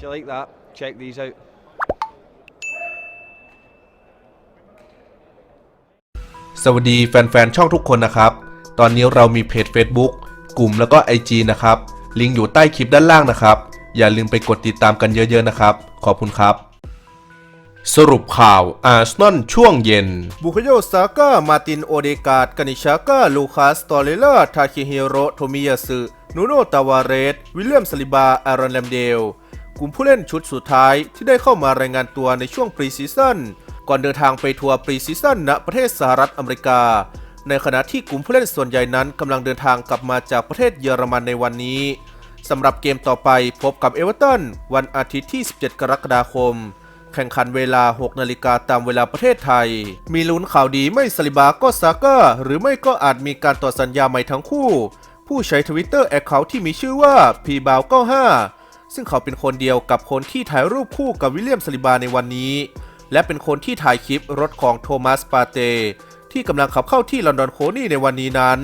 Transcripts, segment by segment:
If you like that, check these out. สวัสดีแฟนๆ ช่องทุกคนนะครับ ตอนนี้เรามีเพจ Facebook กลุ่มแล้วก็ IG นะครับ ลิงก์อยู่ใต้คลิปด้านล่างนะครับ อย่าลืมไปกดติดตามกันเยอะๆนะครับ ขอบคุณครับ สรุปข่าวอาร์เซนอลช่วงเย็น บุคโยซาก้า มาติน โอเดกาดกานิชาก้า ลูคัสตอเรล่า ทาคิฮิโรโทมิยาสึนูโน ตาวาเรส วิลเลียม สลิบา อารอนแลมเดล กลุ่มผู้เล่นชุดสุดท้ายที่ได้เข้ามารายงานตัวในช่วงปรีซีซั่นก่อนเดินทางไปทัวร์ปรีซีซั่นณประเทศสหรัฐอเมริกา ในขณะที่กลุ่มผู้เล่นส่วนใหญ่นั้นกำลังเดินทางกลับมาจากประเทศเยอรมันในวันนี้สำหรับเกมต่อไปพบกับเอเวอร์ตันวันอาทิตย์ที่ 17 กรกฎาคม แข่งขันเวลา 6 นาฬิกาตามเวลาประเทศไทย มีลุ้นข่าวดีไม่สลิบาก็ซาก้าหรือไม่ก็อาจมีการต่อสัญญาใหม่ทั้งคู่ ผู้ใช้ทวิตเตอร์แอคเคาท์ที่มีชื่อว่าพีบาว95 ซึ่งเขาเป็นคนเดียวกับคนที่ถ่ายรูปคู่กับวิลเลียมสลิบาในวันนี้ และเป็นคนที่ถ่ายคลิปรถของโทมัสปาเตที่กำลังขับเข้าที่ลอนดอนโคนี่ในวันนี้นั้น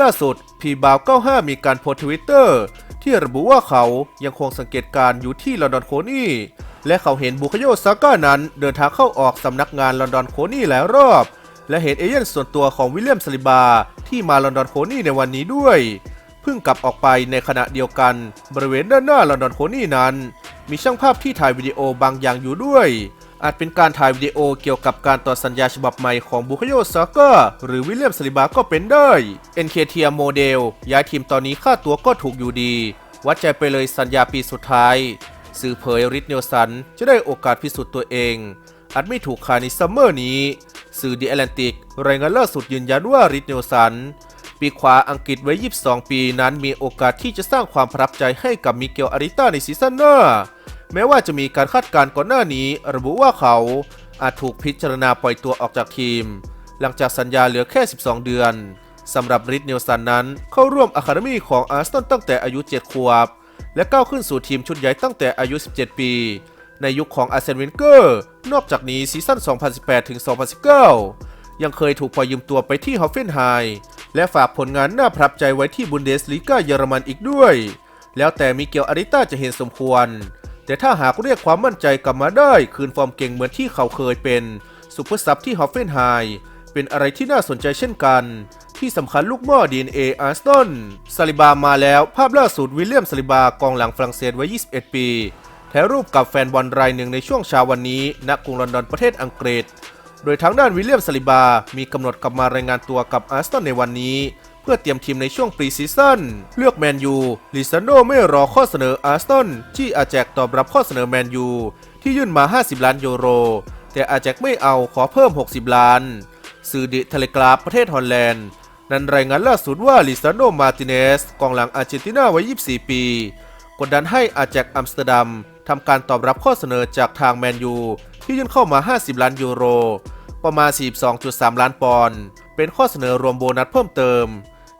ล่าสุดพีบาว95มีการโพสต์ทวิตเตอร์ที่ระบุว่าเขายังคงสังเกตการณ์อยู่ที่ลอนดอนโคนี่และเขาเห็นบุคโยซาก้านั้นเดินทางเข้าออกสำนักงานลอนดอนโคนี่หลายรอบ และเห็นเอเย่นส่วนตัวของวิลเลียมสลิบาที่มาลอนดอนโคนี่ในวันนี้ด้วย เพิ่งกลับออกไปในขณะเดียวกัน บริเวณด้านหน้าลอนดอนโคนี่นั้น มีช่างภาพที่ถ่ายวิดีโอบางอย่างอยู่ด้วย อาจเป็นการถ่ายวิดีโอเกี่ยวกับการต่อสัญญาฉบับใหม่ของบุคโยซาก้าหรือวิลเลียมสลิบาก็เป็นได้ NKT โมเดลย้ายทีมตอนนี้ค่าตัวก็ถูกอยู่ดี วัดใจไปเลยสัญญาปีสุดท้าย สื่อเผยริทเนลสันจะได้โอกาสพิสูจน์ตัวเองอาจไม่ถูกขายในซัมเมอร์นี้ สื่อ The Atlantic รายงานล่าสุดยืนยันว่าริทเนลสัน ปีกขวาอังกฤษไว้ 22 ปีนั้นมีโอกาสที่จะสร้างความประทับใจให้กับมิเกลอาริต้าในซีซั่นหน้า แม้ว่าจะมีการคาดการณ์ก่อนหน้านี้ ระบุว่าเขาอาจถูกพิจารณาปล่อยตัวออกจากทีม หลังจากสัญญาเหลือแค่ 12 เดือนสำหรับริทเนลสันนั้น เข้าร่วมอะคาเดมีของอาร์เซนอลตั้งแต่อายุ 7 ขวบ และก้าวขึ้นสู่ทีมชุดใหญ่ตั้งแต่อายุ 17 ปี ในยุคของอาร์เซนเวนเกอร์ นอกจากนี้ซีซั่น 2018-2019 ยังเคยถูกปล่อยยืมตัวไปที่ฮอฟเฟนไฮม์ และฝากผลงานน่าประทับใจไว้ที่บุนเดสลีกาเยอรมันอีกด้วย แล้วแต่มิเกลอาริต้าจะเห็นสมควร แต่ถ้าหากเรียกความมั่นใจกลับมาได้ คืนฟอร์มเก่งเหมือนที่เขาเคยเป็นซูเปอร์ซับที่ฮอฟเฟนไฮม์เป็นอะไรที่น่าสนใจเช่นกัน ที่สำคัญลูกหม้อ DNA อาร์สตันซาลิบามาแล้วภาพล่าสุดวิลเลียมซาลิบากองหลังฝรั่งเศสวัย 21 ปีถ่ายรูปกับแฟนบอลรายหนึ่งในช่วงเช้าวันนี้ณกรุงลอนดอนประเทศอังกฤษ โดยทางด้านวิลเลียมซลิบา มีกำหนดกลับมารายงานตัวกับอาร์สตันในวันนี้ เพื่อเตรียมทีมในช่วงปรีซีซั่นเลือกแมนยูลิซานโดไม่รอข้อเสนออาร์สตันที่อาแจกตอบรับข้อเสนอแมนยูที่ยื่นมา 50 ล้านยูโร แต่อาแจกไม่เอาขอเพิ่ม 60 ล้าน สื่อดิเทเลกราฟประเทศฮอลแลนด์ นั้นรายงานล่าสุดว่าลิซานโดมาติเนสกองหลังอาร์เจนตินาวัย 24 ปี กดดันให้อาแจกอัมสเตอร์ดัมทำการตอบรับข้อเสนอจากทางแมนยู ที่ยื่นเข้ามา 50 ล้านยูโร ประมาณ 42.3 ล้านปอนด์เป็นข้อเสนอรวมโบนัสเพิ่มเติม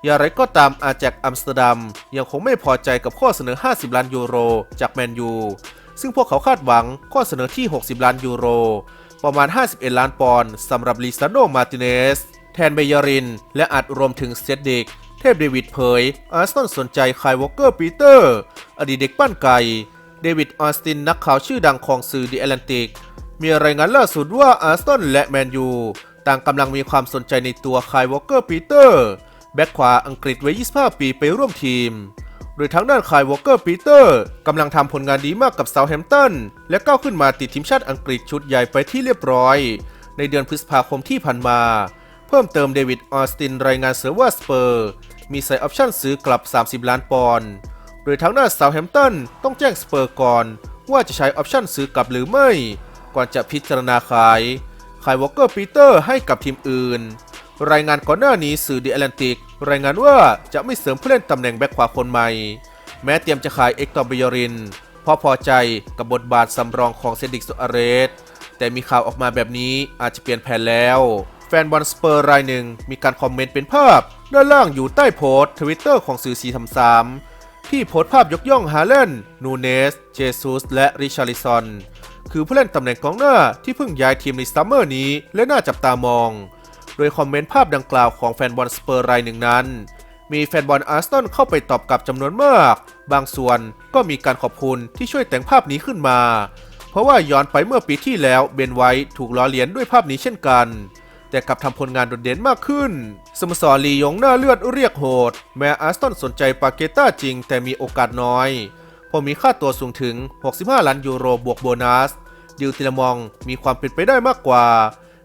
อย่างไรก็ตามอาแจกอัมสเตอร์ดัมยังคงไม่พอใจกับข้อเสนอ 50 ล้านยูโร จากแมนยู ซึ่งพวกเขาคาดหวังข้อเสนอที่ 60 ล้านยูโร ประมาณ 51 ล้านปอนด์สำหรับลิซานโดมาติเนสแทนเบยริน และอาจรวมถึงเซดดิกเทพเดวิดเผย อาร์เซนสนใจคายวอลเกอร์ปีเตอร์ อดีตเด็กปั้นไก่ เดวิดออสตินนักข่าวชื่อดังของสื่อดีแอตแลนติก มีรายงานล่าสุดว่าอาร์เซนและแมนยูต่างกำลังมีความสนใจในตัวคายวอลเกอร์ปีเตอร์แบ็คขวาอังกฤษวัย 25 ปีไปร่วมทีม โดยทางด้านคายวอลเกอร์ปีเตอร์กำลังทำผลงานดีมากกับเซาแฮมป์ตันและก้าวขึ้นมาติดทีมชาติอังกฤษชุดใหญ่ไปที่เรียบร้อย ในเดือนพฤษภาคมที่ผ่านมา เพิ่มเติมเดวิดออสตินรายงานเสริมว่าสเปอร์ มีใส่ออปชั่นซื้อกลับ 30 ล้านปอนด์โดยทางด้านเซาแฮมป์ตันต้องแจ้งสเปอร์ก่อนว่าจะใช้ออปชั่นซื้อกลับหรือไม่ ก่อนจะพิจารณาขายขายวอลเกอร์ปีเตอร์ให้กับทีมอื่น รายงานก่อนหน้านี้สื่อ The Atlantic รายงานว่าจะไม่เสริมผู้เล่นตำแหน่งแบ็คขวาคนใหม่ แม้เตรียมจะขายเอ็กตอร์เบยรินเพราะพอใจกับบทบาทสำรองของเซนดิกสุอาเรส แต่มีข่าวออกมาแบบนี้อาจจะเปลี่ยนแผนแล้ว แฟนบอลสเปอร์รายหนึ่งมีการคอมเมนต์เป็นภาพ ด้านล่างอยู่ใต้โพสต์ทวิตเตอร์ของสื่อสีทำสามที่โพสต์ภาพยกย่องฮาเลนนูเนส เจซุส และริชาริซอน คือผู้เล่นตำแหน่งกองหน้าที่เพิ่งย้ายทีมในซัมเมอร์นี้ และน่าจับตามอง โดยคอมเมนต์ภาพดังกล่าวของแฟนบอลสเปอร์รายหนึ่งนั้น มีแฟนบอลอาร์เซนอลเข้าไปตอบกลับจำนวนมาก บางส่วนก็มีการขอบคุณที่ช่วยแต่งภาพนี้ขึ้นมา เพราะว่าย้อนไปเมื่อปีที่แล้วเบนไวท์ถูกล้อเลียนด้วยภาพนี้เช่นกันแต่กลับทำผลงานโดดเด่นมากขึ้น สโมสรลียงหน้าเลือดเรียกโหด แม้อาร์เซนสนใจปาเกต้าจริงแต่มีโอกาสน้อย เพราะมีค่าตัวสูงถึง 65 ล้านยูโรบวกโบนัส ดิวติลมองมีความเป็นไปได้มากกว่า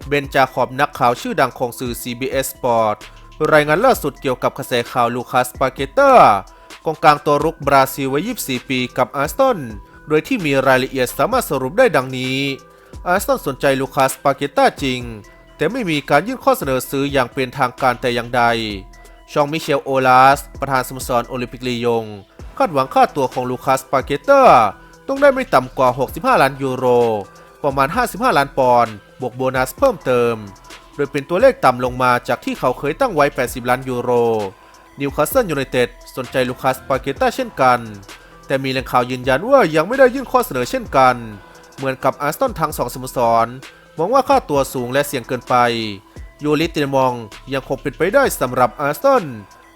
เบนจาขอบนักข่าวชื่อดังของสื่อ CBS Sport รายงานล่าสุดเกี่ยวกับกระแสข่าวลูคัสปาเกเต้ากองกลางตัวรุกบราซิลวัย 24 ปีกับอาร์เซนโดยที่มีรายละเอียดสามารถสรุปได้ดังนี้ อาร์เซนสนใจลูคัสปาเกเต้าจริง แต่ไม่มีการยื่นข้อเสนอซื้ออย่างเป็นทางการแต่อย่างใด ชองมิเชลโอลาส ประธานสโมสรโอลิมปิกลียง คาดหวังค่าตัวของลูคัสปาเกเต้าต้องได้ไม่ต่ำกว่า 65 ล้านยูโร ประมาณ 55 ล้านปอนด์บวกโบนัสเพิ่มเติม โดยเป็นตัวเลขต่ำลงมาจากที่เขาเคยตั้งไว้ 80 ล้านยูโร นิวคาสเซิลยูไนเต็ดสนใจลูคัสปาเกเต้าเช่นกัน แต่มีแหล่งข่าวยืนยันว่ายังไม่ได้ยื่นข้อเสนอเช่นกัน เหมือนกับอาร์เซนทั้งสองสโมสรมองว่าค่าตัวสูงและเสี่ยงเกินไปยูริติมองยังคงเป็นไปได้สำหรับอาร์เซน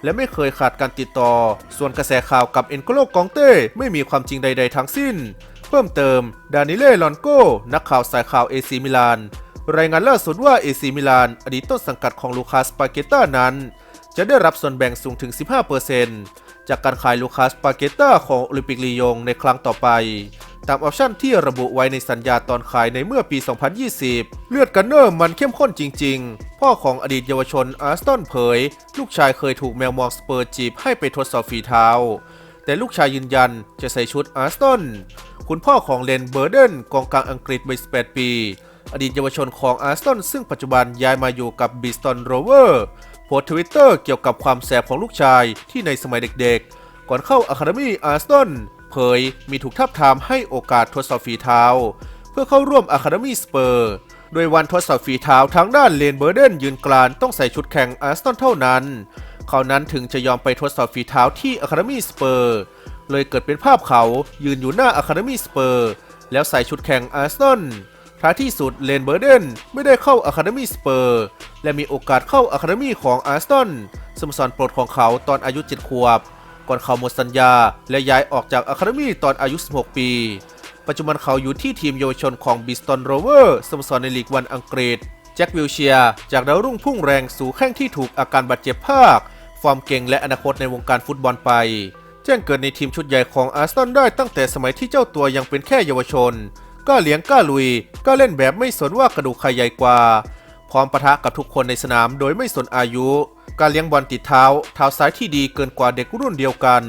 และไม่เคยขาดการติดต่อ ส่วนกระแสข่าวกับเอ็นโกโลกองเต้ไม่มีความจริงใด ๆ ทั้งสิ้น เพิ่มเติม ดานิเล่ ลอนโก้ นักข่าวสายข่าวเอซีมิลาน รายงานล่าสุดว่าเอซีมิลาน อดีตต้นสังกัดของลูคัสปาเกต้านั้น จะได้รับส่วนแบ่งสูงถึง 15%จากการขายลูคัสปาเกต้าของโอลิมปิกลียงในครั้งต่อไป ตามออปชั่นที่ระบุไว้ในสัญญาตอนขายในเมื่อปี 2020 เลือดกันเนอร์มันเข้มข้นจริง ๆ พ่อของอดีตเยาวชนอาร์สตันเผย ลูกชายเคยถูกแมวมองสเปอร์จีบให้ไปทดสอบฝีเท้า แต่ลูกชายยืนยันจะใส่ชุดอาร์สตันคุณพ่อของเลนเบอร์เดนกองกลางอังกฤษวัย18 ปี อดีตเยาวชนของอาร์สตันซึ่งปัจจุบันย้ายมาอยู่กับบิสตันโรเวอร์โพสต์ทวิตเตอร์เกี่ยวกับความแสบของลูกชายที่ในสมัยเด็กๆ ก่อนเข้าอะคาเดมี่อาร์สตัน เผยมีถูกทับทามให้โอกาสทดสอบฝีเท้า เพื่อเข้าร่วมอะคาเดมี่สเปอร์ โดยวันทดสอบฝีเท้าทางด้านเลนเบอร์เดนยืนกรานต้องใส่ชุดแข่งอาร์สตันเท่านั้น เขานั้นถึงจะยอมไปทดสอบฝีเท้าที่อะคาเดมี่สเปอร์เลยเกิดเป็นภาพเขายืนอยู่หน้าอะคาเดมี่สเปอร์แล้วใส่ชุดแข่งอาร์สตันท้ายที่สุดเลนเบอร์เดนไม่ได้เข้าอะคาเดมี่สเปอร์และมีโอกาสเข้าอะคาเดมี่ของอาร์สตันสโมสรโปรดของเขาตอนอายุ 7 ขวบ ก่อนเขาหมดสัญญา และย้ายออกจากอะคาเดมี่ตอนอายุ 16 ปี ปัจจุบันเขาอยู่ที่ทีมเยาวชนของบิสตันโรเวอร์สโมสรในลีกวันอังกฤษแจ็ควิลเชียจากดาวรุ่งพุ่งแรงสู่แข้งที่ถูกอาการบาดเจ็บภาค ฟอร์มเก่งและอนาคตในวงการฟุตบอลไป แจ้งเกิดในทีมชุดใหญ่ของอาร์เซนอลได้ตั้งแต่สมัยที่เจ้าตัวยังเป็นแค่เยาวชนกล้าเลี้ยงกล้าลุยกล้าเล่นแบบไม่สนว่ากระดูกใครใหญ่กว่า พร้อมปะทะกับทุกคนในสนามโดยไม่สนอายุ การเลี้ยงบอลติดเท้าเท้าซ้ายที่ดีเกินกว่าเด็กรุ่นเดียวกัน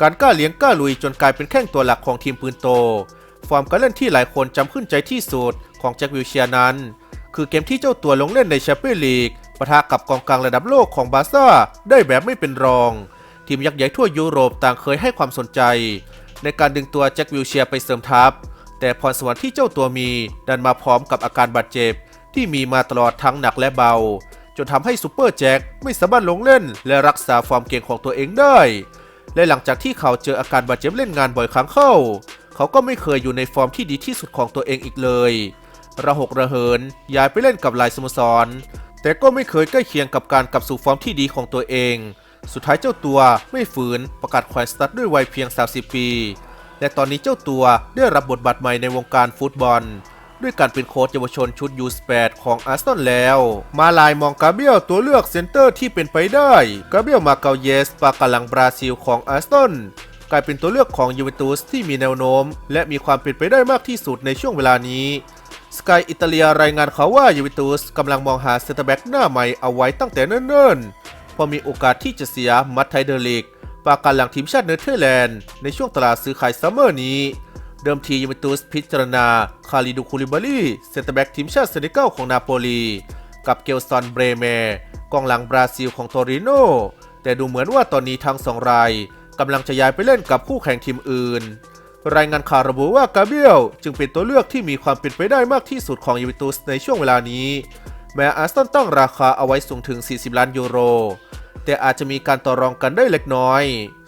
การกล้าเลี้ยงกล้าลุยจนกลายเป็นแข้งตัวหลักของทีมปืนโต ฟอร์มการเล่นที่หลายคนจำขึ้นใจที่สุดของแจ็ควิลเชียนั้น คือเกมที่เจ้าตัวลงเล่นในแชมเปี้ยนลีกปะทะกับกองกลางระดับโลกของบาร์ซ่าได้แบบไม่เป็นรอง ทีมยักษ์ใหญ่ทั่วยุโรปต่างเคยให้ความสนใจ ในการดึงตัวแจ็ควิลเชียไปเสริมทัพแต่พรสวรรค์ที่เจ้าตัวมีดันมาพร้อมกับอาการบาดเจ็บที่มีมาตลอดทั้งหนักและเบา จนทำให้ซูเปอร์แจ็คไม่สามารถลงเล่น และรักษาฟอร์มเก่งของตัวเองได้ และหลังจากที่เขาเจออาการบาดเจ็บเล่นงานบ่อยครั้งเข้า เขาก็ไม่เคยอยู่ในฟอร์มที่ดีที่สุดของตัวเองอีกเลยระหกระเหินย้ายไปเล่นกับหลายสโมสร แต่ก็ไม่เคยใกล้เคียงกับการกลับสู่ฟอร์มที่ดีของตัวเอง สุดท้ายเจ้าตัวไม่ฝืนประกาศแขวนสตัดด้วยวัยเพียง 30 ปี และตอนนี้เจ้าตัวได้รับบทบาทใหม่ในวงการฟุตบอล ด้วยการเป็นโค้ชเยาวชนชุด U18 ของอาร์เซนอลแล้ว มาลายมองกาเบียลตัวเลือกเซนเตอร์ที่เป็นไปได้กาเบียลมาเกาเยสปากาลังบราซิลของอาร์เซนอลกลายเป็นตัวเลือกของยูเวนตุสที่มีแนวโน้ม และมีความเป็นไปได้มากที่สุดในช่วงเวลานี้สกายอิตาเลียรายงานเขาว่ายูเวนตุสกำลังมองหาเซนเตอร์แบ็กหน้าใหม่เอาไว้ตั้งแต่เนิ่นๆ พอมีโอกาสที่จะเสียมัตไทเดลิกปากการหลังทีมชาติเนเธอร์แลนด์ในช่วงตลาดซื้อขายซัมเมอร์นี้ เดิมทียูเวนตุสพิจารณา คาริดูคูลิบารีเซนเตอร์แบ็กทีมชาติเซเนกัลของนาโปลี กับเกลซอนเบรเมกองหลังบราซิลของโตริโน แต่ดูเหมือนว่าตอนนี้ทั้งสองรายกำลังจะย้ายไปเล่นกับคู่แข่งทีมอื่น รายงานข่าวระบุว่ากาเบียลจึงเป็นตัวเลือกที่มีความเป็นไปได้มากที่สุดของยูเวนตุสในช่วงเวลานี้ แม้อาร์เซนอลตั้งราคาเอาไว้สูงถึง 40 ล้านยูโร แต่อาจจะมีการต่อรองกันได้เล็กน้อย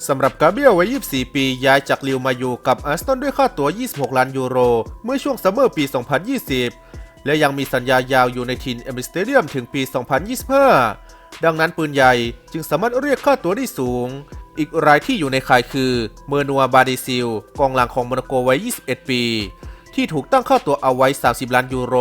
สำหรับกาเบียลวัย 24 ปี ย้ายจากลิวมาอยู่กับอาร์เซนอลด้วยค่าตัว26 ล้านยูโร เมื่อช่วงซัมเมอร์ปี 2020 และยังมีสัญญายาวอยู่ในทีมเอมิสเตเดียมถึงปี 2025 ดังนั้นปืนใหญ่จึงสามารถเรียกค่าตัวได้สูง อีกรายที่อยู่ในข่ายคือเมอร์นัวบาดิซิล กองหลังของโมนาโกวัย 21 ปี ที่ถูกตั้งค่าตัวเอาไว้ 30 ล้านยูโร